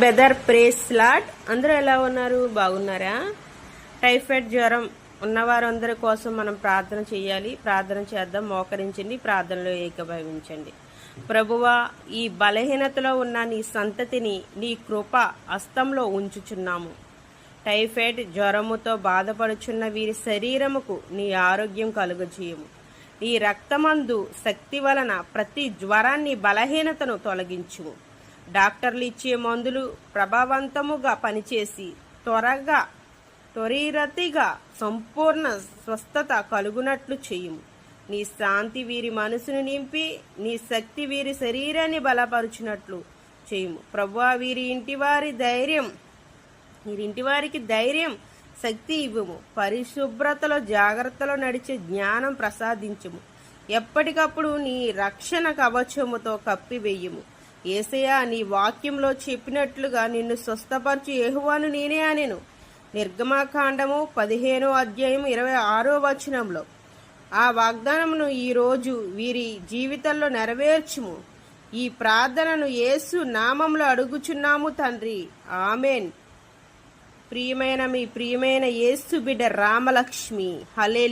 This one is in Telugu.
వెదర్ ప్రేస్ లాట్ అందరూ ఎలా ఉన్నారు? బాగున్నారా? టైఫాయిడ్ జ్వరం ఉన్నవారందరి కోసం మనం ప్రార్థన చేయాలి. ప్రార్థన చేద్దాం. మోకరించండి. ప్రార్థనలో ఏకభవించండి. ప్రభువా ఈ బలహీనతలో ఉన్న నీ సంతతిని నీ కృప హస్తంలో ఉంచుచున్నాము. టైఫాయిడ్ జ్వరముతో బాధపడుచున్న వీరి శరీరముకు నీ ఆరోగ్యం కలుగజేయము. ఈ రక్తమందు శక్తి వలన ప్రతి జ్వరాన్ని బలహీనతను తొలగించుము. డాక్టర్లు ఇచ్చే మందులు ప్రభావవంతముగా పనిచేసి త్వరగా త్వరీరతిగా సంపూర్ణ స్వస్థత కలుగునట్లు చేయుము. నీ శాంతి వీరి మనసును నింపి నీ శక్తి వీరి శరీరాన్ని బలపరుచినట్లు చేయుము. ప్రభువా వీరి ఇంటి వారి ధైర్యం వీరింటి వారికి ధైర్యం శక్తి ఇవ్వము. పరిశుభ్రతలో జాగ్రత్తలో నడిచే జ్ఞానం ప్రసాదించము. ఎప్పటికప్పుడు నీ రక్షణ కవచముతో కప్పివేయము. ఏసయా నీ వాక్యంలో చెప్పినట్లుగా నిన్ను స్వస్థపరచు ఏహువాను నేనే అనెను. నిర్గమాకాండము పదిహేనో అధ్యాయం ఇరవై ఆరో వచనంలో. ఆ వాగ్దానమును ఈరోజు వీరి జీవితంలో నెరవేర్చుము. ఈ ప్రార్థనను యేసు నామంలో అడుగుచున్నాము తండ్రి. ఆమెన్. ప్రియమైన మీ ప్రియమైన యేసు బిడ్డ రామలక్ష్మి. హలే